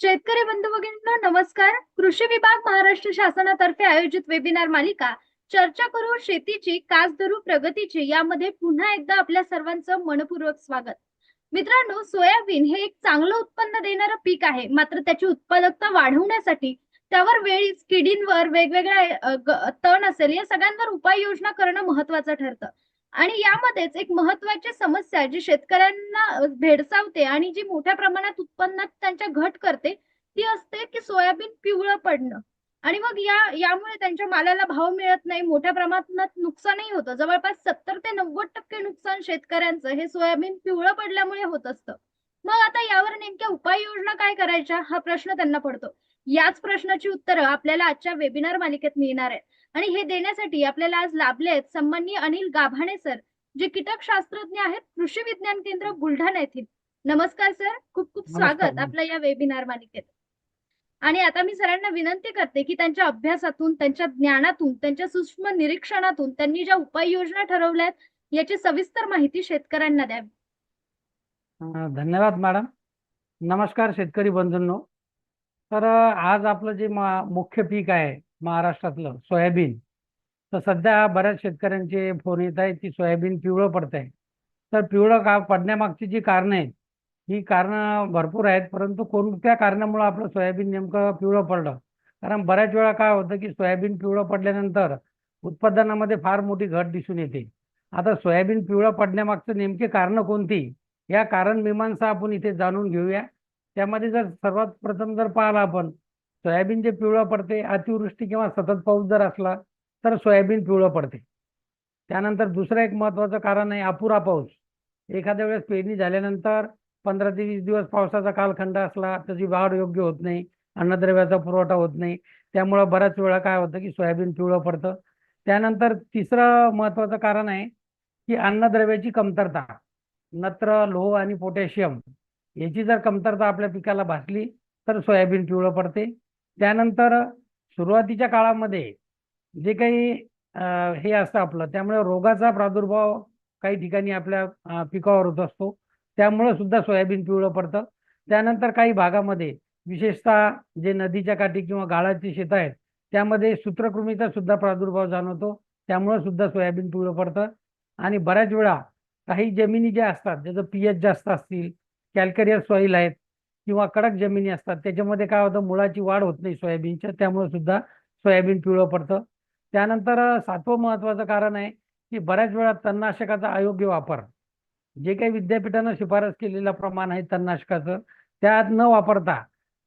शेतकरी बंधू भगिनींनो नमस्कार. कृषी विभाग महाराष्ट्र शासनातर्फे आयोजित वेबिनार मालिका चर्चा करू शेतीची कास धरू प्रगतीची यामध्ये पुन्हा एकदा आपल्या सर्वांचं मनपूर्वक स्वागत. मित्रांनो सोयाबीन हे एक चांगलं उत्पन्न देणारं पीक आहे. मात्र त्याची उत्पादकता वाढवण्यासाठी त्यावर वेळीच किडींवर वेगवेगळ्या तण असेल या सगळ्यांवर उपाययोजना करणं महत्वाचं ठरतं. आणि यामध्येच एक महत्वाची समस्या जी शेतकऱ्यांना भेडसावते आणि जी मोठ्या प्रमाणात उत्पन्नात त्यांच्या घट करते ती असते की सोयाबीन पिवळं पडणं. आणि मग या यामुळे त्यांच्या मालाला भाव मिळत नाही मोठ्या प्रमाणात नुकसानही होतं. जवळपास सत्तर ते नव्वद टक्के नुकसान शेतकऱ्यांचं हे सोयाबीन पिवळं पडल्यामुळे होत असतं. मग आता यावर नेमक्या उपाययोजना काय करायच्या हा प्रश्न त्यांना पडतो. याच प्रश्नाची उत्तरं आपल्याला आजच्या वेबिनार मालिकेत मिळणार आहेत. आणि हे देण्यासाठी आपल्याला आज लाभले आहेत सन्माननीय अनिल गाभाणे सर जे कीटक शास्त्रज्ञ आहेत कृषी विज्ञान केंद्र बुलढाणा येथील. नमस्कार सर खूप खूप स्वागत. आपल्या या वेबिनार मालिकेत. आणि आता मी सरांना विनंती करते की त्यांच्या अभ्यासातून त्यांच्या ज्ञानातून त्यांच्या सूक्ष्म निरीक्षणातून त्यांनी ज्या उपाययोजना ठरवल्यात याची सविस्तर माहिती शेतकऱ्यांना द्यावी. धन्यवाद मॅडम नमस्कार शेतकरी बंधूंनो. तर आज आपलं जे मुख्य पीक आहे महाराष्ट्रातलं सोयाबीन. तर सध्या बऱ्याच शेतकऱ्यांचे फोन येत आहेत की सोयाबीन पिवळं पडत आहे तर पिवळं का पडण्यामागची जी कारणं आहेत ही कारणं भरपूर आहेत परंतु कोणत्या कारणामुळं आपलं सोयाबीन नेमकं पिवळं पडलं? कारण बऱ्याच वेळा काय होतं की सोयाबीन पिवळं पडल्यानंतर उत्पादनामध्ये फार मोठी घट दिसून येते. आता सोयाबीन पिवळं पडण्यामागचं नेमके कारणं कोणती? या कारण मीमांसा आपण इथे जाणून घेऊया. त्यामध्ये जर सर्वात प्रथम जर पाहिला आपण सोयाबीन जे पिवळं पडते अतिवृष्टी किंवा सतत पाऊस जर असला तर सोयाबीन पिवळं पडते. त्यानंतर दुसरं एक महत्त्वाचं कारण आहे अपुरा पाऊस. एखाद्या वेळेस पेरणी झाल्यानंतर पंधरा ते वीस दिवस पावसाचा कालखंड असला त्याची वाढ योग्य होत नाही अन्नद्रव्याचा पुरवठा होत नाही. त्यामुळं बऱ्याच वेळा काय होतं की सोयाबीन पिवळं पडतं. त्यानंतर तिसरं महत्त्वाचं कारण आहे की अन्नद्रव्याची कमतरता नत्र लोह आणि पोटॅशियम याची जर कमतरता आपल्या पिकाला भासली तर सोयाबीन पिवळं पडते. त्यानंतर सुरुवातीच्या काळामध्ये जे काही हे असतं आपलं त्यामुळे रोगाचा प्रादुर्भाव काही ठिकाणी आपल्या पिकावर होत असतो. त्यामुळं सुद्धा सोयाबीन पिवळं पडतं. त्यानंतर काही भागामध्ये विशेषतः जे नदीच्या काठी किंवा गाळाची शेतं आहेत त्यामध्ये सूत्रकृमीचा सुद्धा प्रादुर्भाव जाणवतो. त्यामुळं सुद्धा सोयाबीन पिवळं पडतं. आणि बऱ्याच वेळा काही जमिनी ज्या असतात ज्याचं पी एच जास्त असतील कॅल्करियर सॉईल आहेत किंवा कडक जमिनी असतात त्याच्यामध्ये काय होतं मुळाची वाढ होत नाही सोयाबीनच्या त्यामुळे सुद्धा सोयाबीन पिवळं पडतं. त्यानंतर सातवं महत्वाचं कारण आहे की बऱ्याच वेळा तणनाशकाचा अयोग्य वापर. जे काही विद्यापीठानं शिफारस केलेलं प्रमाण आहे तणनाशकाचं त्यात न वापरता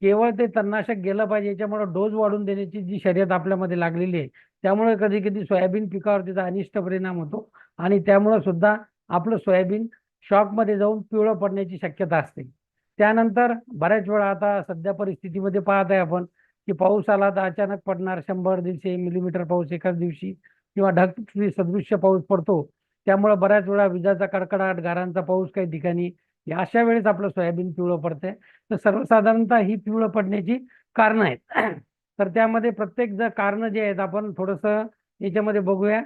केवळ ते तणनाशक गेलं पाहिजे याच्यामुळे डोस वाढून देण्याची जी शर्यत आपल्यामध्ये लागलेली आहे त्यामुळे कधी कधी सोयाबीन पिकावर त्याचा अनिष्ट परिणाम होतो आणि त्यामुळं सुद्धा आपलं सोयाबीन शॉकमध्ये जाऊन पिवळं पडण्याची शक्यता असते. त्यानंतर बऱ्याच वेळा आता सध्या परिस्थितीमध्ये पाहत आहे आपण की पाऊस आला तर अचानक पडणार शंभर दीडशे मिलीमीटर पाऊस एकाच दिवशी किंवा ढग सदृश्य पाऊस पडतो. त्यामुळे बऱ्याच वेळा विजाचा कडकडाट गारांचा पाऊस काही ठिकाणी. अशा वेळेस आपलं सोयाबीन पिवळं पडतंय. तर सर्वसाधारणतः ही पिवळं पडण्याची कारणं आहेत. तर त्यामध्ये प्रत्येक जर कारणं जे आहेत आपण थोडंसं याच्यामध्ये बघूया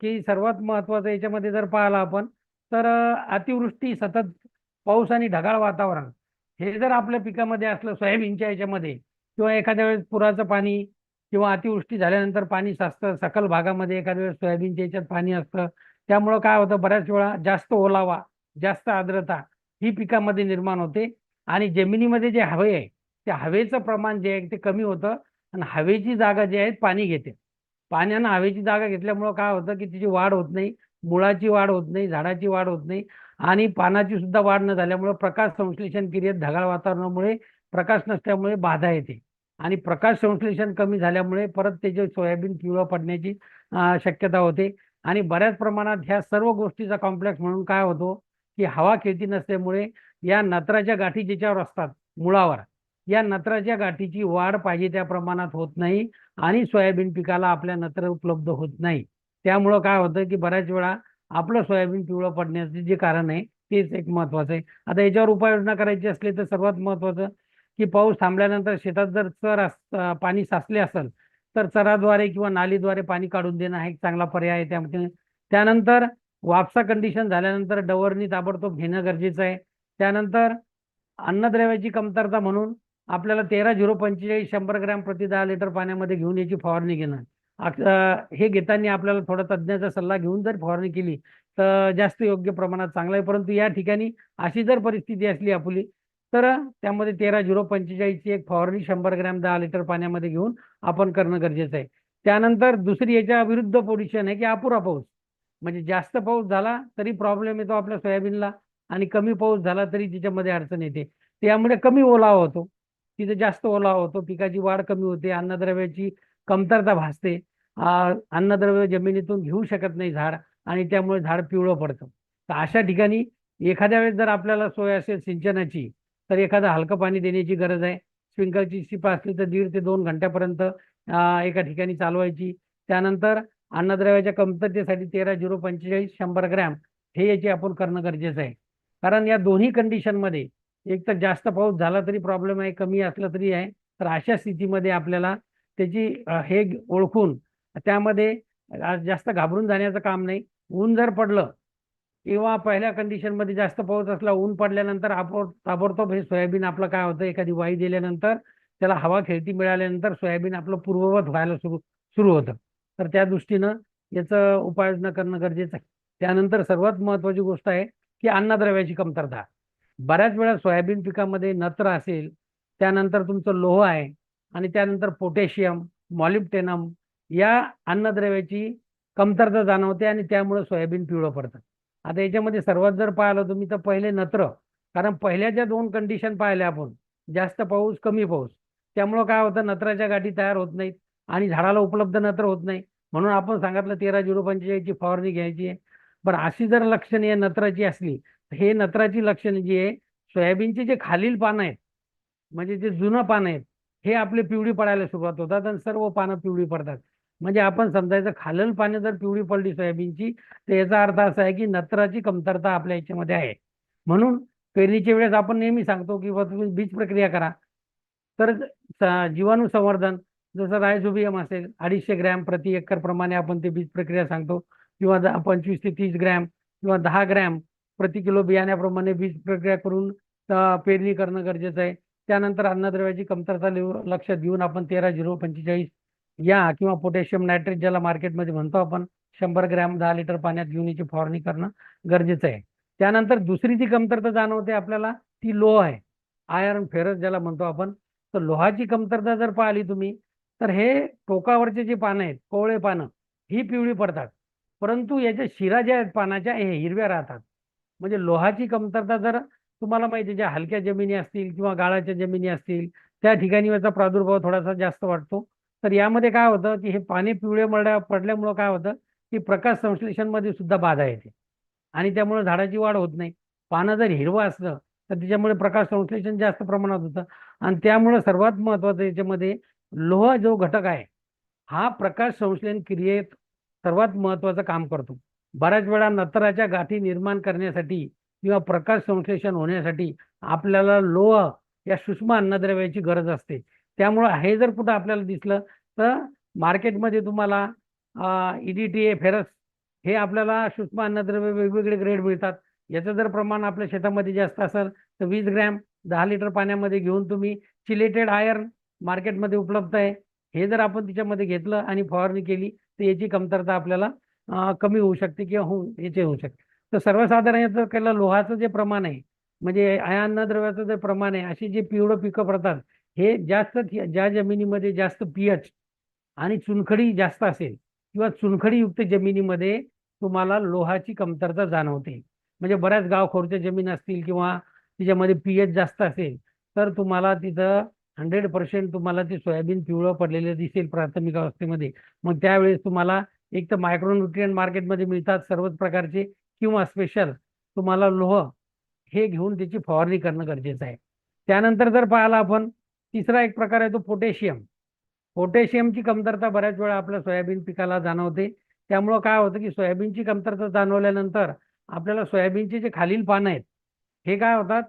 की सर्वात महत्वाचं याच्यामध्ये जर पाहिलं आपण तर अतिवृष्टी सतत पाऊस आणि ढगाळ वातावरण हे जर आपल्या पिकामध्ये असलं सोयाबीनच्या याच्यामध्ये किंवा एखाद्या वेळेस पुराचं पाणी किंवा अतिवृष्टी झाल्यानंतर पाणी साचतं सकल भागामध्ये एखाद्या वेळेस सोयाबीनच्या याच्यात पाणी असतं त्यामुळं काय होतं बऱ्याच वेळा जास्त ओलावा जास्त आर्द्रता ही पिकामध्ये निर्माण होते आणि जमिनीमध्ये जे हवे आहे त्या हवेचं प्रमाण जे आहे ते कमी होतं आणि हवेची जागा जी आहे पाणी घेते. पाण्यानं हवेची जागा घेतल्यामुळं काय होतं की तिची वाढ होत नाही मुळाची वाढ होत नाही झाडाची वाढ होत नाही आणि पानाची सुद्धा वाढ न झाल्यामुळे प्रकाश संश्लेषण क्रियेत ढगाळ वातावरणामुळे प्रकाश नसल्यामुळे बाधा येते. आणि प्रकाश संश्लेषण कमी झाल्यामुळे परत त्याचे सोयाबीन पिवळं पडण्याची शक्यता होते. आणि बऱ्याच प्रमाणात ह्या सर्व गोष्टीचा कॉम्प्लेक्स म्हणून काय होतो की हवा खेळती नसल्यामुळे या नत्राच्या गाठी ज्याच्यावर असतात मुळावर या नत्राच्या गाठीची वाढ पाहिजे त्या प्रमाणात होत नाही आणि सोयाबीन पिकाला आपल्या नत्र उपलब्ध होत नाही. त्यामुळं काय होतं की बऱ्याच वेळा आपलं सोयाबीन पिवळं पडण्याचे जे कारण आहे तेच एक महत्वाचं आहे. आता याच्यावर उपाययोजना करायची असली तर सर्वात महत्वाचं की पाऊस थांबल्यानंतर शेतात जर चर पाणी साचले असेल तर चराद्वारे किंवा नालीद्वारे पाणी काढून देणं हा एक चांगला पर्याय आहे त्यामध्ये त्यानंतर वापसा कंडिशन झाल्यानंतर डवरणी ताबडतोब घेणं गरजेचं आहे. त्यानंतर अन्नद्रव्याची कमतरता म्हणून आपल्याला तेरा झिरो पंचेचाळीस शंभर ग्रॅम प्रति दहा लिटर पाण्यामध्ये घेऊन याची फवारणी घेणं. हे घेताना आपल्याला थोडा तज्ज्ञाचा सल्ला घेऊन जर फवारणी केली तर जास्त योग्य प्रमाणात चांगला आहे. परंतु या ठिकाणी अशी जर परिस्थिती असली आपली तर त्यामध्ये तेरा झिरो पंचेचाळीसची एक फवारणी शंभर ग्रॅम दहा लिटर पाण्यामध्ये घेऊन आपण करणं गरजेचं आहे. त्यानंतर दुसरी याच्या विरुद्ध पोझिशन आहे की अपुरा पाऊस. म्हणजे जास्त पाऊस झाला तरी प्रॉब्लेम येतो आपल्या सोयाबीनला आणि कमी पाऊस झाला तरी तिच्यामध्ये अडचण येते. त्यामुळे कमी ओलावा होतो. तिथे जास्त ओलावा होतो पिकाची वाढ कमी होते अन्नद्रव्याची कमतरता भासते. अन्नद्रव्य जमिनीतून घेऊ शकत नाही झाड आणि त्यामुळे झाड पिवळं पडतं. तर अशा ठिकाणी एखाद्या वेळेस जर आपल्याला सोय असेल सिंचनाची तर एखादं हलकं पाणी देण्याची गरज आहे. स्प्रिंकलची शिपा असली तर दीड ते दोन घंट्यापर्यंत एका ठिकाणी चालवायची. त्यानंतर अन्नद्रव्याच्या कमतरतेसाठी तेरा झिरो पंचेचाळीस शंभर ग्रॅम हे याची आपण करणं गरजेचं आहे. कारण या दोन्ही कंडिशनमध्ये एक तर जास्त पाऊस झाला तरी प्रॉब्लेम आहे कमी असलं तरी आहे. तर अशा स्थितीमध्ये आपल्याला त्याची हे ओळखून त्यामध्ये जास्त घाबरून जाण्याचं काम नाही. ऊन जर पडलं किंवा पहिल्या कंडिशनमध्ये जास्त पाऊस असला ऊन पडल्यानंतर आपण ताबडतोब हे सोयाबीन आपलं काय होतं? एखादी वाई दिल्यानंतर त्याला हवा खेळती मिळाल्यानंतर सोयाबीन आपलं पूर्ववत व्हायला सुरू सुरू होतं. तर त्या दृष्टीनं याचं उपाययोजना करणं गरजेचं आहे. त्यानंतर सर्वात महत्त्वाची गोष्ट आहे की अन्नद्रव्याची कमतरता. बऱ्याच वेळा सोयाबीन पिकामध्ये नत्र असेल त्यानंतर तुमचं लोह आहे आणि त्यानंतर पोटॅशियम मॉलिब्टेनम या अन्नद्रव्याची कमतरता जाणवते आणि त्यामुळे सोयाबीन पिवळं पडतं. आता याच्यामध्ये सर्वात जर पाहिलं तुम्ही तर पहिले नत्र. कारण पहिल्या ज्या दोन कंडिशन पाहिल्या आपण जास्त पाऊस कमी पाऊस त्यामुळं काय होतं नत्राच्या गाठी तयार होत नाहीत आणि झाडाला उपलब्ध नत्र होत नाही. म्हणून आपण सांगितलं तेरा झिरो पंचेचाळीसची फवारणी घ्यायची आहे. पण अशी जर लक्षणे या नत्राची असली तर हे नत्राची लक्षणे जी आहे सोयाबीनचे जे खालील पानं आहेत म्हणजे जे जुनं पानं आहेत हे आपले पिवळी पडायला सुरुवात होतात आणि सर्व पानं पिवळी पडतात. म्हणजे आपण समजायचं खालल पाने जर पिवळी पडली सोयाबीनची तर याचा अर्थ असा आहे की नत्राची कमतरता आपल्या याच्यामध्ये आहे. म्हणून पेरणीच्या वेळेस आपण नेहमी सांगतो की तुम्ही बीज प्रक्रिया करा. तर जीवाणू संवर्धन जसं रायझोबियम असेल अडीचशे ग्रॅम प्रति एकर प्रमाणे आपण ते बीज प्रक्रिया सांगतो. किंवा पंचवीस ते तीस ग्रॅम किंवा दहा ग्रॅम प्रति किलो बियाण्याप्रमाणे बीज प्रक्रिया करून पेरणी करणं गरजेचं आहे. त्यानंतर अन्नद्रव्याची कमतरता लिहू- लक्षात घेऊन आपण तेरा झिरो पंचेचाळीस या किंवा पोटॅशियम नायट्रेट ज्याला मार्केटमध्ये म्हणतो आपण शंभर ग्रॅम दहा लिटर पाण्यात घेऊन याची फवारणी करणं गरजेचं आहे. त्यानंतर दुसरी जी कमतरता जाणवते आपल्याला ती लोह आहे. आयर्न फेरस ज्याला म्हणतो आपण तर लोहाची कमतरता जर पाहिली तुम्ही तर हे टोकावरचे जे पानं आहेत कोवळे पानं ही पिवळी पडतात. परंतु याच्या शिरा ज्या आहेत पानाच्या हे हिरव्या राहतात. म्हणजे लोहाची कमतरता जर तुम्हाला माहिती ज्या हलक्या जमिनी असतील किंवा गाळाच्या जमिनी असतील त्या ठिकाणी याचा प्रादुर्भाव थोडासा जास्त वाटतो. तर यामध्ये काय होतं की हे पाणी पिवळे मरड्या पडल्यामुळं काय होतं की प्रकाश संश्लेषणमध्ये सुद्धा बाधा येते. आणि त्यामुळे झाडाची वाढ होत नाही. पानं जर हिरवं असलं तर त्याच्यामुळे प्रकाश संश्लेषण जास्त प्रमाणात होतं. आणि त्यामुळे सर्वात महत्त्वाचं याच्यामध्ये लोह जो घटक आहे हा प्रकाश संश्लेषण क्रियेत सर्वात महत्त्वाचं काम करतो. बऱ्याच वेळा नत्राच्या गाठी निर्माण करण्यासाठी किंवा प्रकाश संश्लेषण होण्यासाठी आपल्याला लोह या सूक्ष्म अन्नद्रव्याची गरज असते. त्यामुळं हे जर कुठं आपल्याला दिसलं तर मार्केटमध्ये तुम्हाला ईडीटीए फेरस हे आपल्याला सूक्ष्म अन्नद्रव्य वेगवेगळे ग्रेड मिळतात. याचं जर प्रमाण आपल्या शेतामध्ये जास्त असेल तर वीस ग्रॅम दहा लिटर पाण्यामध्ये घेऊन तुम्ही चिलेटेड आयर्न मार्केटमध्ये उपलब्ध आहे. हे जर आपण त्याच्यामध्ये घेतलं आणि फवारणी केली तर याची कमतरता आपल्याला कमी होऊ शकते किंवा होऊ याचे होऊ शकते. तर सर्वसाधारण याचं केलं लोहाचं जे प्रमाण आहे म्हणजे अन्नद्रव्याचं जे प्रमाण आहे अशी जे पिवळं पिकं पडतात हे जास्त ज्या जमिनीमध्ये जास्त पीएच आणि चुनखडी जास्त असेल किंवा चुनखडीयुक्त जमिनीमध्ये तुम्हाला लोहाची कमतरता जाणवते. म्हणजे बऱ्याच गावखोरच्या जमीन असतील किंवा तिच्यामध्ये पीएच जास्त असेल तर तुम्हाला तिथं हंड्रेड पर्सेंट तुम्हाला ते सोयाबीन पिवळं पडलेलं दिसेल प्राथमिक अवस्थेमध्ये. मग त्यावेळेस तुम्हाला एक तर मायक्रोन्युट्रियन मार्केटमध्ये मिळतात सर्वच प्रकारचे किंवा स्पेशल तुम्हाला लोह हे घेऊन त्याची फवारणी करणं गरजेचं आहे. त्यानंतर जर पाहिला आपण तिसरा एक प्रकार आहे तो पोटॅशियम. पोटॅशियमची कमतरता बऱ्याच वेळा आपल्या सोयाबीन पिकाला जाणवते. त्यामुळं काय होतं की सोयाबीनची कमतरता जाणवल्यानंतर आपल्याला सोयाबीनचे जे खालील पानं आहेत हे काय होतात?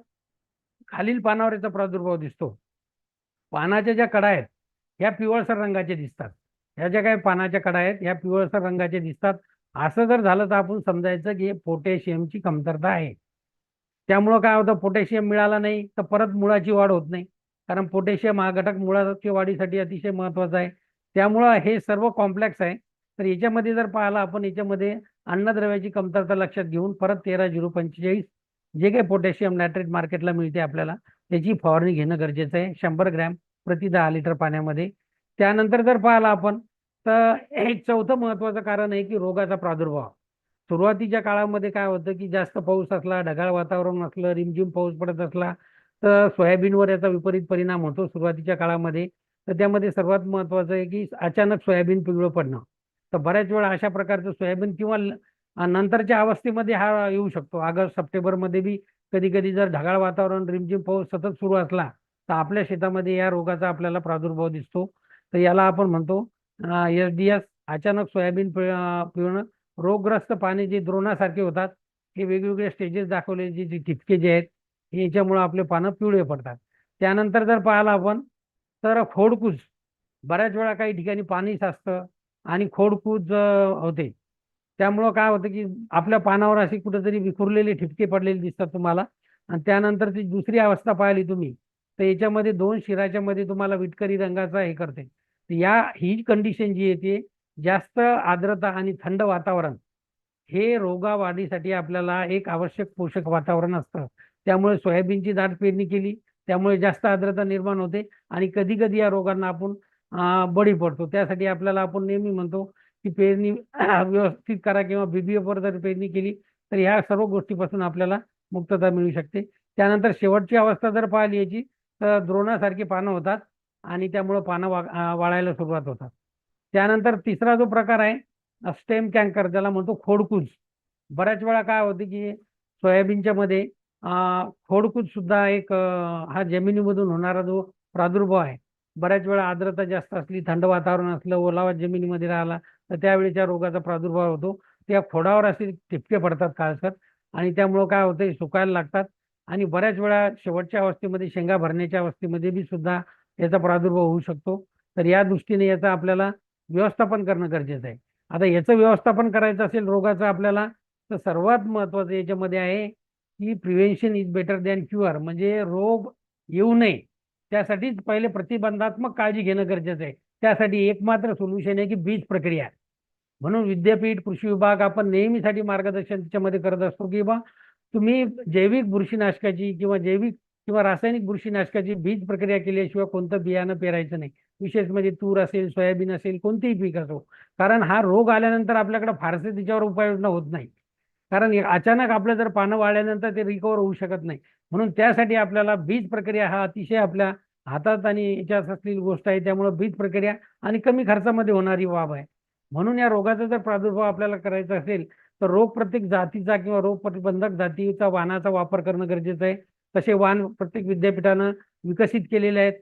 खालील पानावर याचा प्रादुर्भाव दिसतो. पानाच्या ज्या कडा आहेत ह्या पिवळसर रंगाचे दिसतात. ह्या ज्या काही पानाच्या कडा आहेत ह्या पिवळसर रंगाचे दिसतात. असं जर झालं तर आपण समजायचं की हे पोटॅशियमची कमतरता आहे. त्यामुळं काय होतं? पोटॅशियम मिळाला नाही तर परत मुळाची वाढ होत नाही. कारण पोटॅशियम हा घटक मुळाच्या वाढीसाठी अतिशय महत्त्वाचा आहे. त्यामुळं हे सर्व कॉम्प्लेक्स आहे. तर याच्यामध्ये जर पाहिलं आपण याच्यामध्ये अन्नद्रव्याची कमतरता लक्षात घेऊन परत तेरा झिरो पंचेचाळीस जे काही पोटॅशियम नायट्रेट मार्केटला मिळते आपल्याला त्याची फवारणी घेणं गरजेचं आहे. शंभर ग्रॅम प्रति दहा लिटर पाण्यामध्ये. त्यानंतर जर पाहिलं आपण तर एक चौथं महत्वाचं कारण आहे की रोगाचा प्रादुर्भाव. सुरुवातीच्या काळामध्ये काय होतं की जास्त पाऊस असला ढगाळ वातावरण असलं रिमझिम पाऊस पडत असला तर सोयाबीनवर याचा विपरीत परिणाम होतो सुरुवातीच्या काळामध्ये. तर त्यामध्ये सर्वात महत्वाचं आहे की अचानक सोयाबीन पिवळं पडणं. तर बऱ्याच वेळा अशा प्रकारचं सोयाबीन किंवा नंतरच्या अवस्थेमध्ये हा येऊ शकतो. ऑगस्ट सप्टेंबरमध्ये बी कधी कधी जर ढगाळ वातावरण रिमझिम पाऊस सतत सुरू असला तर आपल्या शेतामध्ये या रोगाचा आपल्याला प्रादुर्भाव दिसतो. तर याला आपण म्हणतो एस डी एस. अचानक सोयाबीन पिळ पिळणं. रोगग्रस्त पाणी जे द्रोणासारखे होतात हे वेगवेगळे स्टेजेस दाखवले जे ठिपके जे आहेत याच्यामुळे आपले पानं पिवळे पडतात. त्यानंतर जर पाहिलं आपण तर खोडकूज. बऱ्याच वेळा काही ठिकाणी पाणी साचतं आणि खोडकूज होते. त्यामुळं काय होतं की आपल्या पानावर अशी कुठेतरी विखुरलेले ठिपके पडलेले दिसतात तुम्हाला. आणि त्यानंतर ती दुसरी अवस्था पाहिली तुम्ही तर याच्यामध्ये दोन शिराच्या मध्ये तुम्हाला विटकरी रंगाचा हे करते. या ही कंडिशन जी येते जास्त आर्द्रता आणि थंड वातावरण हे रोगा वाढीसाठी आपल्याला एक आवश्यक पोषक वातावरण असतं. त्यामुळे सोयाबीनची दाट पेरणी केली त्यामुळे जास्त आर्द्रता निर्माण होते आणि कधी कधी या रोगांना आपण बळी पडतो. त्यासाठी आपल्याला आपण नेहमी म्हणतो की पेरणी व्यवस्थित करा किंवा BBF पर जर पेरणी केली तर ह्या सर्व गोष्टीपासून आपल्याला मुक्तता मिळू शकते. त्यानंतर शेवटची अवस्था जर पाहिली याची तर द्रोणासारखी पानं होतात आणि त्यामुळं पानं वा वाळायला सुरुवात होतात. त्यानंतर तिसरा जो प्रकार आहे स्टेम कँकर ज्याला म्हणतो खोडकूज. बऱ्याच वेळा काय होते की सोयाबीनच्या मध्ये खोडकूद सुद्धा एक हा जमिनीमधून होणारा जो प्रादुर्भाव आहे. बऱ्याच वेळा आर्द्रता जास्त असली थंड वातावरण असलं ओलावा जमिनीमध्ये राहिला तर त्यावेळेच्या रोगाचा प्रादुर्भाव होतो. त्या खोडावर असे ठिपके पडतात काळसर आणि त्यामुळं काय होतं सुकायला लागतात. आणि बऱ्याच वेळा शेवटच्या अवस्थेमध्ये शेंगा भरण्याच्या अवस्थेमध्ये बी सुद्धा याचा प्रादुर्भाव होऊ शकतो. तर या दृष्टीने याचं आपल्याला व्यवस्थापन करणं गरजेचं आहे. आता याचं व्यवस्थापन करायचं असेल रोगाचं आपल्याला तर सर्वात महत्वाचं याच्यामध्ये आहे की prevention is better than cure म्हणजे रोग येऊ नये. त्यासाठीच पहिले प्रतिबंधात्मक काळजी घेणं गरजेचं आहे. त्यासाठी एकमात्र सोल्युशन आहे की बीज प्रक्रिया. म्हणून विद्यापीठ कृषी विभाग आपण नेहमीसाठी मार्गदर्शन त्याच्यामध्ये करत असतो की बा तुम्ही जैविक बुरशीनाशकाची किंवा जैविक किंवा रासायनिक बुरशीनाशकाची बीज प्रक्रिया केल्याशिवाय कोणतं बियाणं पेरायचं नाही. विशेष म्हणजे तूर असेल सोयाबीन असेल कोणतेही पीक असो. कारण हा रोग आल्यानंतर आपल्याकडे फारसे त्याच्यावर उपाययोजना होत नाही. कारण अचानक आपलं जर पानं वाळल्यानंतर ते रिकवर होऊ शकत नाही. म्हणून त्यासाठी आपल्याला बीज प्रक्रिया हा अतिशय आपल्या हातात आणि याच्यात असलेली गोष्ट आहे त्यामुळं बीज प्रक्रिया आणि कमी खर्चामध्ये होणारी बाब आहे. म्हणून या रोगाचा जर प्रादुर्भाव आपल्याला करायचा असेल तर रोग प्रत्येक जातीचा किंवा रोग प्रतिबंधक जातीचा वाहनाचा वापर करणं गरजेचं आहे. तसे वाहन प्रत्येक विद्यापीठानं विकसित केलेले आहेत.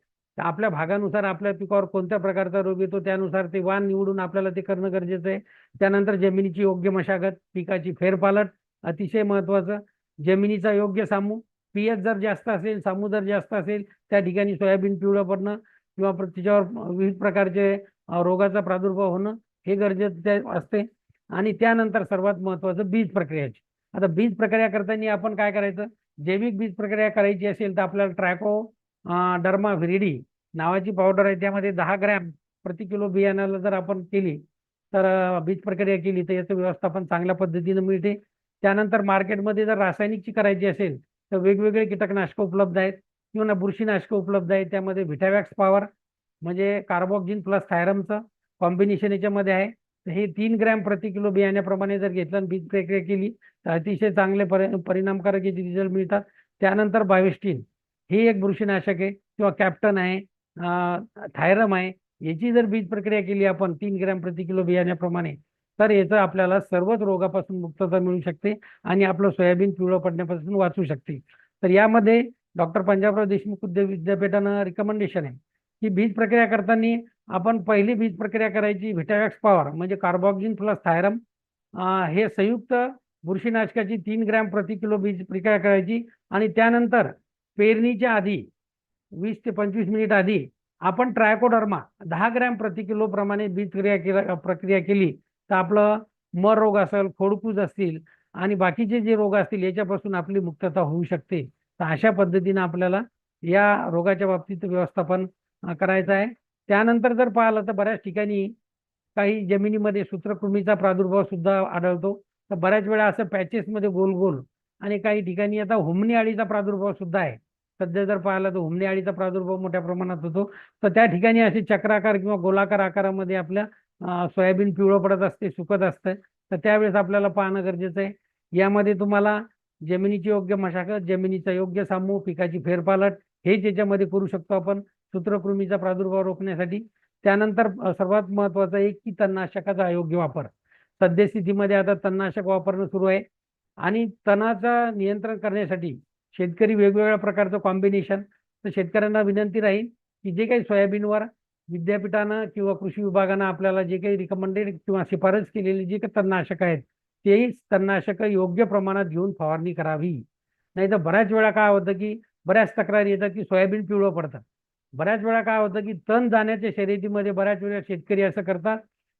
तर आपल्या भागानुसार आपल्या पिकावर कोणत्या प्रकारचा रोग येतो त्यानुसार ते वाण निवडून आपल्याला ते करणं गरजेचं आहे. त्यानंतर जमिनीची योग्य मशागत पिकाची फेरपालट अतिशय महत्त्वाचं जमिनीचा योग्य सामू पीएच जर जास्त असेल सामू जर जास्त असेल त्या ठिकाणी सोयाबीन पिवळं पडणं किंवा तिच्यावर विविध प्रकारचे रोगाचा प्रादुर्भाव होणं हे गरजेचं ते असते. आणि त्यानंतर सर्वात महत्त्वाचं बीज प्रक्रियाची. आता बीज प्रक्रिया करताना आपण काय करायचं? जैविक बीज प्रक्रिया करायची असेल तर आपल्याला ट्रॅको डर्मा व्हिरिडी नावाची पावडर आहे त्यामध्ये दहा ग्रॅम प्रति किलो बियाण्याला जर आपण केली तर बीज प्रक्रिया केली तर याचं व्यवस्थापन चांगल्या पद्धतीनं मिळते. त्यानंतर मार्केटमध्ये जर रासायनिकची करायची असेल तर वेगवेगळे कीटकनाशकं उपलब्ध आहेत किंवा बुरशीनाशकं उपलब्ध आहेत त्यामध्ये व्हिटावॅक्स पॉवर म्हणजे कार्बोक्झिन प्लस थायरमचं कॉम्बिनेशन याच्यामध्ये आहे. तर हे तीन ग्रॅम प्रति किलो बियाण्याप्रमाणे जर घेतलं आणि बीज प्रक्रिया केली तर अतिशय चांगले परि परिणामकारक याचे रिझल्ट मिळतात. त्यानंतर बायोस्टीन हे एक बुरशीनाशक आहे किंवा कॅप्टन आहे थायरम आहे. याची जर बीज प्रक्रिया केली आपण तीन ग्रॅम प्रति किलो बियाण्याप्रमाणे तर याचं आपल्याला सर्वच रोगापासून मुक्तता मिळू शकते आणि आपलं सोयाबीन पिवळं पडण्यापासून वाचू शकते. तर यामध्ये डॉक्टर पंजाबराव देशमुख उद्योग विद्यापीठानं रिकमेंडेशन आहे की बीज प्रक्रिया करताना आपण पहिली बीज प्रक्रिया करायची व्हिटावॅक्स पॉवर म्हणजे कार्बॉक्झिन प्लस थायरम. हे संयुक्त बुरशीनाशकाची तीन ग्रॅम प्रति किलो बीज प्रक्रिया करायची आणि त्यानंतर पेरणीच्या आधी वीस ते पंचवीस मिनिट आधी आपण ट्रायकोडर्मा दहा ग्रॅम प्रति किलो प्रमाणे बीजक्रिया केला प्रक्रिया केली तर आपलं मर रोग असेल खोडकूज असतील आणि बाकीचे जे रोग असतील याच्यापासून आपली मुक्तता होऊ शकते. तर अशा पद्धतीनं आपल्याला या रोगाच्या बाबतीत व्यवस्थापन करायचं आहे. त्यानंतर जर पाहिलं तर बऱ्याच ठिकाणी काही जमिनीमध्ये सूत्रकृमीचा प्रादुर्भाव सुद्धा आढळतो. तर बऱ्याच वेळा असं पॅचेसमध्ये गोल गोल आणि काही ठिकाणी आता हुमणी अळीचा प्रादुर्भाव सुद्धा आहे. सध्या जर पाहिला तर हुमणी आळीचा प्रादुर्भाव मोठ्या प्रमाणात होतो. तर त्या ठिकाणी असे चक्राकार किंवा गोलाकार आकारामध्ये आपल्या सोयाबीन पिवळं पडत असते सुकत असतं. तर त्यावेळेस आपल्याला पाहणं गरजेचं आहे. यामध्ये तुम्हाला जमिनीची योग्य मशागत जमिनीचा योग्य सामू पिकाची फेरपालट हे त्याच्यामध्ये करू शकतो आपण. सूत्रकृमीचा प्रादुर्भाव रोखण्यासाठी. त्यानंतर सर्वात महत्वाचं आहे की तणनाशकाचा अयोग्य वापर. सद्यस्थितीमध्ये आता तणनाशक वापरणं सुरू आहे. आणि तणाचा नियंत्रण करण्यासाठी शेतकरी वेगवेगळ्या प्रकारचं कॉम्बिनेशन तर शेतकऱ्यांना विनंती राहील की जे काही सोयाबीनवर विद्यापीठानं किंवा कृषी विभागानं आपल्याला जे काही रिकमेंडेड किंवा शिफारस केलेली जे काही तणनाशकं आहेत तेही तणनाशकं योग्य प्रमाणात घेऊन फवारणी करावी. नाही तर बऱ्याच वेळा काय होतं की बऱ्याच तक्रारी येतात की सोयाबीन पिवळं पडतं. बऱ्याच वेळा काय होतं की तण जाण्याच्या शर्यतीमध्ये बऱ्याच वेळा शेतकरी असं करतात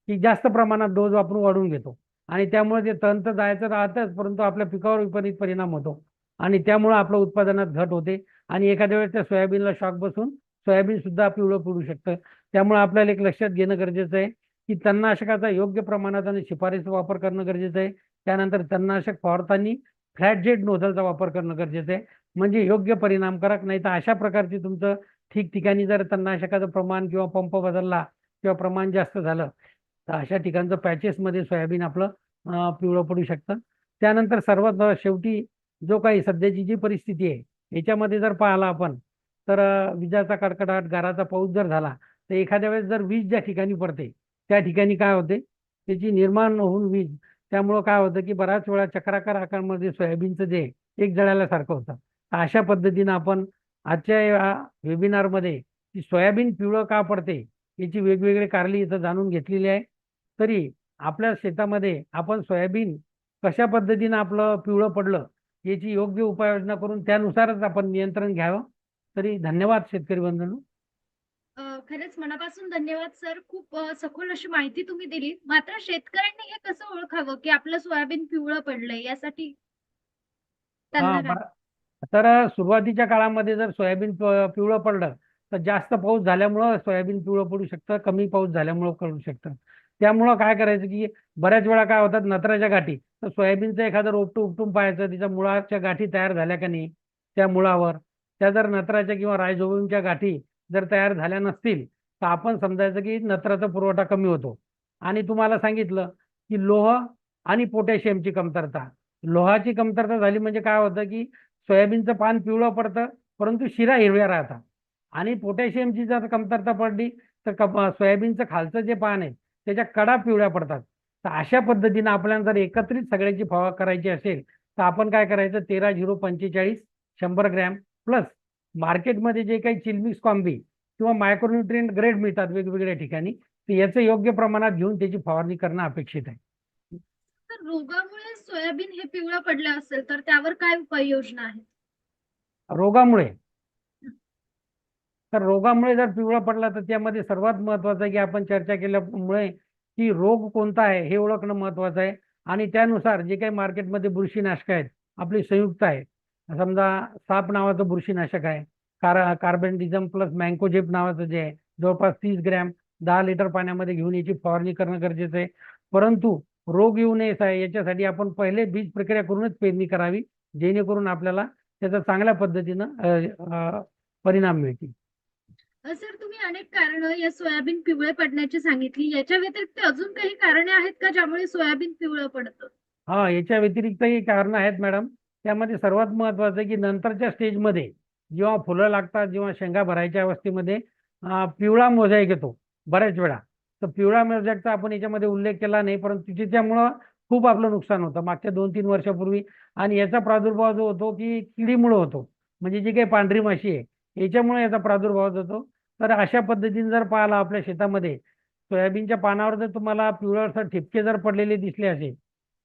की जास्त प्रमाणात डोस वापरून वाढवून घेतो. आणि त्यामुळे ते तण तर जायचं राहतंच परंतु आपल्या पिकावर विपरीत परिणाम होतो. आणि त्यामुळं आपलं उत्पादनात घट होते. आणि एखाद्या वेळेस त्या सोयाबीनला शॉक बसून सोयाबीन सुद्धा पिवळं पडू शकतं. त्यामुळे आपल्याला एक लक्षात घेणं गरजेचं आहे की तणनाशकाचा योग्य प्रमाणात आणि शिफारस वापर करणं गरजेचं आहे. त्यानंतर तणनाशक फवारताना फ्लॅट जेट नोझलचा वापर करणं गरजेचं आहे. म्हणजे योग्य परिणामकारक नाही तर अशा प्रकारचे तुमचं ठिकठिकाणी जर तणनाशकाचं प्रमाण किंवा पंप बदलला किंवा प्रमाण जास्त झालं तर अशा ठिकाणचं पॅचेसमध्ये सोयाबीन आपलं पिवळं पडू शकतं. त्यानंतर सर्वात शेवटी जो काही सध्याची जी परिस्थिती आहे याच्यामध्ये जर पाहिला आपण तर विजाचा कडकडाट गाराचा पाऊस जर झाला तर एखाद्या वेळेस जर वीज ज्या ठिकाणी पडते त्या ठिकाणी काय होते? त्याची निर्माण होऊन वीज त्यामुळं काय होतं की बऱ्याच वेळा चक्राकार आकारमध्ये सोयाबीनचं जे एक एक जळाल्यासारखं होतं. तर अशा पद्धतीनं आपण आजच्या या वेबिनारमध्ये की सोयाबीन पिवळं का पडते याची वेगवेगळे कारणे इथं जाणून घेतलेली आहे. तरी आपल्या शेतामध्ये आपण सोयाबीन कशा पद्धतीनं आपलं पिवळं पडलं याची योग्य उपाययोजना करून त्यानुसारच आपण नियंत्रण घ्यावं. तरी धन्यवाद शेतकरी बंधूंनो. अ, खरंच मनापासून धन्यवाद सर. खूप सखोल अशी माहिती तुम्ही दिली. मात्र शेतकऱ्यांनी हे कसं ओळखावं की आपलं सोयाबीन पिवळं पडलंय यासाठी. तर सुरुवातीच्या काळामध्ये जर सोयाबीन पिवळं पडलं तर जास्त पाऊस झाल्यामुळं सोयाबीन पिवळं पडू शकतं कमी पाऊस झाल्यामुळं पडू शकतं. त्यामुळं काय करायचं की बऱ्याच वेळा काय होतात नत्राच्या गाठी. तर सोयाबीनचं एखादं रोपटं उपटून पाहायचं तिच्या मुळाच्या गाठी तयार झाल्या का नाही त्या मुळावर. त्या जर नत्राच्या किंवा रायझोबियमच्या गाठी जर तयार झाल्या नसतील तर आपण समजायचं की नत्राचा पुरवठा कमी होतो. आणि तुम्हाला सांगितलं की लोह आणि पोटॅशियमची कमतरता. लोहाची कमतरता झाली म्हणजे काय होतं की सोयाबीनचं पान पिवळं पडतं परंतु शिरा हिरव्या राहतात. आणि पोटॅशियमची जर कमतरता पडली तर सोयाबीनचं खालचं जे पान आहे त्याच्या कडा पिवळ्या पडतात. तर अशा पद्धतीनं आपल्याला जर एकत्रित सगळ्याची फवा करायची असेल तर आपण काय करायचं? तेरा झिरो पंचेचाळीस शंभर ग्रॅम प्लस मार्केटमध्ये जे काही चिलमिक्स कॉम्बी किंवा मायक्रोन्युट्रिएंट ग्रेड मिळतात वेगवेगळ्या ठिकाणी तर याचं योग्य प्रमाणात घेऊन त्याची फवारणी करणं अपेक्षित आहे. तर रोगामुळे सोयाबीन हे पिवळं पडलं असेल तर त्यावर काय उपाययोजना आहे रोगामुळे तर रोगामुळे जर पिवळा पडला तर त्यामध्ये सर्वात महत्वाचं आहे की आपण चर्चा केल्यामुळे की रोग कोणता आहे हे ओळखणं महत्वाचं आहे. आणि त्यानुसार जे काही मार्केटमध्ये बुरशीनाशक आहेत आपली संयुक्त आहे समजा साप नावाचं बुरशीनाशक आहे. कार कार्बेंडिझम प्लस मँकोजेप नावाचं जे आहे जवळपास तीस ग्रॅम दहा लिटर पाण्यामध्ये घेऊन याची फवारणी करणं गरजेचं आहे. परंतु रोग येऊ नये आहे याच्यासाठी आपण पहिले बीज प्रक्रिया करूनच पेरणी करावी जेणेकरून आपल्याला त्याचा चांगल्या पद्धतीनं परिणाम मिळतील. सर तुम्ही अनेक कारण या सोयाबीन पिवळे पडण्याची सांगितली. याच्या व्यतिरिक्त अजून काही कारणे आहेत का ज्यामुळे सोयाबीन पिवळं पडतं? हा याच्या व्यतिरिक्तही कारणं आहेत मॅडम. त्यामध्ये सर्वात महत्वाचं आहे की नंतरच्या स्टेजमध्ये जेव्हा फुलं लागतात जेव्हा शेंगा भरायच्या अवस्थेमध्ये पिवळा मोझॅक येतो बऱ्याच वेळा. तर पिवळा मोझॅकचा आपण याच्यामध्ये उल्लेख केला नाही परंतु त्याच्यामुळं खूप आपलं नुकसान होतं. मागच्या दोन तीन वर्षापूर्वी. आणि याचा प्रादुर्भाव जो होतो की किडीमुळे होतो. म्हणजे जी काही पांढरी माशी आहे याच्यामुळे याचा प्रादुर्भाव होतो. तर अशा पद्धतीने जर पाहिला आपल्या शेतामध्ये सोयाबीनच्या पानावर जर तुम्हाला पिवळसर ठिपके जर पडलेले दिसले असेल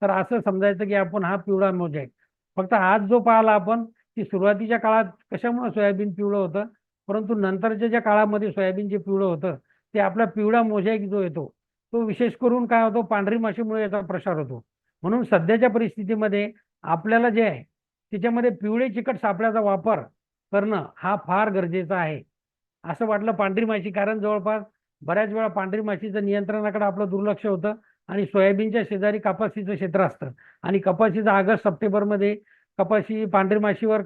तर असं समजायचं की आपण हा पिवळा मोझॅक फक्त आज जो पाहिला आपण की सुरुवातीच्या काळात कशामुळे सोयाबीन पिवळं होतं परंतु नंतरच्या ज्या काळामध्ये सोयाबीन जे पिवळं होतं ते आपला पिवळा मोझाईक जो येतो तो विशेष करून काय होतो पांढरी माशीमुळे याचा प्रसार होतो. म्हणून सध्याच्या परिस्थितीमध्ये आपल्याला जे आहे त्याच्यामध्ये पिवळे चिकट सापळ्याचा वापर करणं हा फार गरजेचा आहे. असं वाटलं पांढरी माशी कारण जवळपास बऱ्याच वेळा पांढरी माशीचं नियंत्रणाकडे आपलं दुर्लक्ष होतं आणि सोयाबीनच्या शेजारी कपाशीचं क्षेत्र असतं. आणि कपाशीचं ऑगस्ट सप्टेंबरमध्ये कपाशी पांढरी माशीवर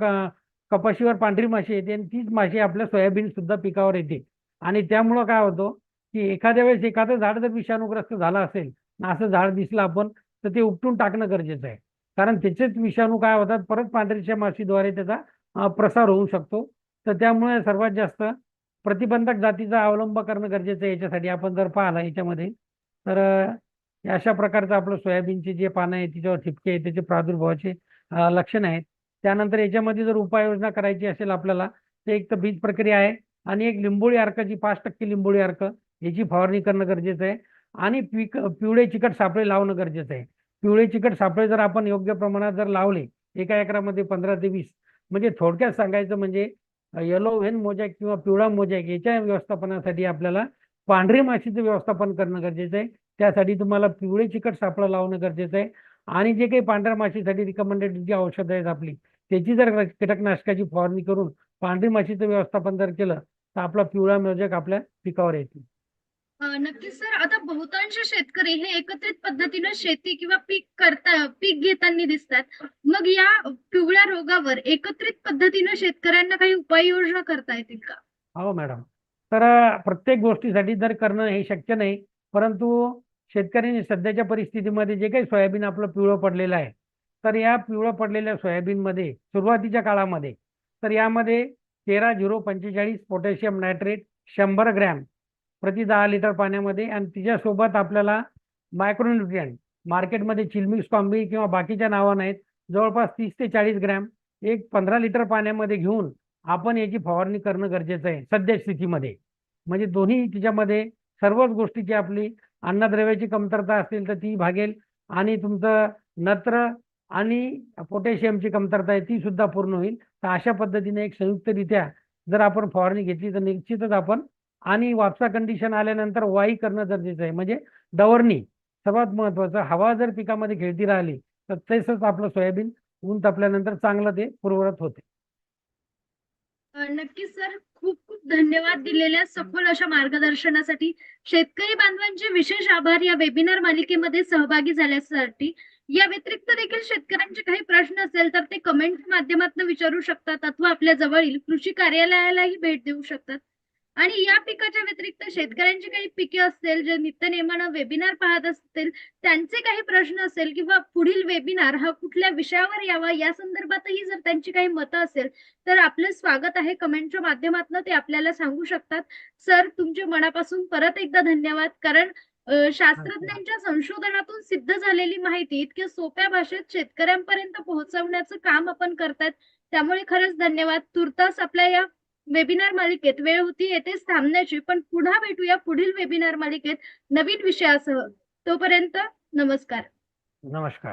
कपाशीवर पांढरी माशी येते आणि तीच माशी आपल्या सोयाबीन सुद्धा पिकावर येते. आणि त्यामुळं काय होतं की एखाद्या वेळेस एखादं झाड जर विषाणूग्रस्त झालं असेल असं झाड दिसलं आपण तर ते उपटून टाकणं गरजेचं आहे. कारण त्याचेच विषाणू काय होतात परत पांढरीच्या माशीद्वारे त्याचा प्रसार होऊ शकतो. तर त्यामुळे सर्वात जास्त प्रतिबंधक जातीचा अवलंब करणं गरजेचं आहे याच्यासाठी आपण जर पाहिलं याच्यामध्ये तर अशा प्रकारचं आपलं सोयाबीनचे जे पानं आहे तिच्यावर ठिपके आहे त्याचे प्रादुर्भावाचे लक्षण आहेत. त्यानंतर याच्यामध्ये जर उपाययोजना करायची असेल आपल्याला तर एक तर बीज प्रक्रिया आहे आणि एक लिंबोळी अर्क जी पाच टक्के लिंबोळी अर्क याची फवारणी करणं गरजेचं आहे आणि पीक पिवळे चिकट सापळे लावणं गरजेचं आहे. पिवळे चिकट सापळे जर आपण योग्य प्रमाणात जर लावले एका एकरामध्ये पंधरा ते वीस म्हणजे थोडक्यात सांगायचं म्हणजे येलो व्हेन मोजॅक किंवा पिवळा मोजॅक याच्या व्यवस्थापनासाठी आपल्याला पांढरी माशीचं व्यवस्थापन करणं गरजेचं आहे. त्यासाठी तुम्हाला पिवळे चिकट सापळं लावणं गरजेचं आहे. आणि जे काही पांढऱ्या माशीसाठी रिकमेंडेड जी औषधं आहेत आपली त्याची जर कीटकनाशकाची फवारणी करून पांढरी माशीचं व्यवस्थापन जर केलं तर आपला पिवळा मोजॅक आपल्या पिकावर येतील. नक्कीच सर. आता बहुतांश शेतकरी हे एकत्रित पद्धतीनं शेती किंवा पीक करता पीक घेताना दिसतात. मग या पिवळ्या रोगावर एकत्रित पद्धतीनं शेतकऱ्यांना काही उपाययोजना करता येतील का? हो मॅडम. तर प्रत्येक गोष्टीसाठी जर करणं हे शक्य नाही परंतु शेतकऱ्यांनी सध्याच्या परिस्थितीमध्ये जे काही सोयाबीन आपलं पिवळं पडलेलं आहे तर या पिवळं पडलेल्या सोयाबीनमध्ये सुरुवातीच्या काळामध्ये तर यामध्ये तेरा झिरो पंचेचाळीस पोटॅशियम नायट्रेट शंभर ग्रॅम प्रति दहा लिटर पाण्यामध्ये आणि तिच्यासोबत आपल्याला मायक्रोन्युट्रियंट मार्केटमध्ये चिलमिक्स कॉम्बी किंवा बाकीच्या नावानं आहेत जवळपास तीस ते चाळीस ग्रॅम एक पंधरा लिटर पाण्यामध्ये घेऊन आपण याची फवारणी करणं गरजेचं आहे सध्या स्थितीमध्ये. म्हणजे दोन्ही तिच्यामध्ये सर्वच गोष्टीची आपली अन्नद्रव्याची कमतरता असेल तर ती भागेल आणि तुमचं नत्र आणि पोटॅशियमची कमतरता आहे ती सुद्धा पूर्ण होईल. तर अशा पद्धतीने एक संयुक्तरित्या जर आपण फवारणी घेतली तर निश्चितच आपण आणि वापसा कंडिशन आल्यानंतर वाई करणं गरजेचं आहे. म्हणजे दवरणी सर्वात महत्वाचं हवा जर पिकामध्ये खेळती राहिली तर तसंच आपलं सोयाबीन ऊन तापल्यानंतर चांगलं ते पूर्ववत होते. नक्की नक्कीच सर. खूप खूप धन्यवाद दिलेल्या सखोल अशा मार्गदर्शनासाठी. शेतकरी बांधवांचे विशेष आभार या वेबिनार मालिकेमध्ये सहभागी झाल्यासाठी. या व्यतिरिक्त देखील शेतकऱ्यांचे काही प्रश्न असेल तर ते कमेंट माध्यमातून विचारू शकतात अथवा आपल्या जवळील कृषी कार्यालयालाही भेट देऊ शकतात. आणि या पिकाच्या व्यतिरिक्त शेतकऱ्यांची काही पिके असतील जे नित्यनेमानं वेबिनार पाहत असतील त्यांचे काही प्रश्न असेल किंवा पुढील वेबिनार हा कुठल्या विषयावर यावा या संदर्भातही जर त्यांची काही मतं असेल तर आपलं स्वागत आहे कमेंटच्या माध्यमातून. ते आपल्याला सांगू शकतात. सर तुमचे मनापासून परत एकदा धन्यवाद. कारण शास्त्रज्ञांच्या संशोधनातून सिद्ध झालेली माहिती इतक्या सोप्या भाषेत शेतकऱ्यांपर्यंत पोहोचवण्याचं काम आपण करतात त्यामुळे खरंच धन्यवाद. तुर्तास आपल्या या वेबिनार मालिकेत वेळ होती येथेच थांबण्याची पण पुन्हा भेटूया पुढील वेबिनार मालिकेत नवीन विषयासह. तोपर्यंत नमस्कार. नमस्कार.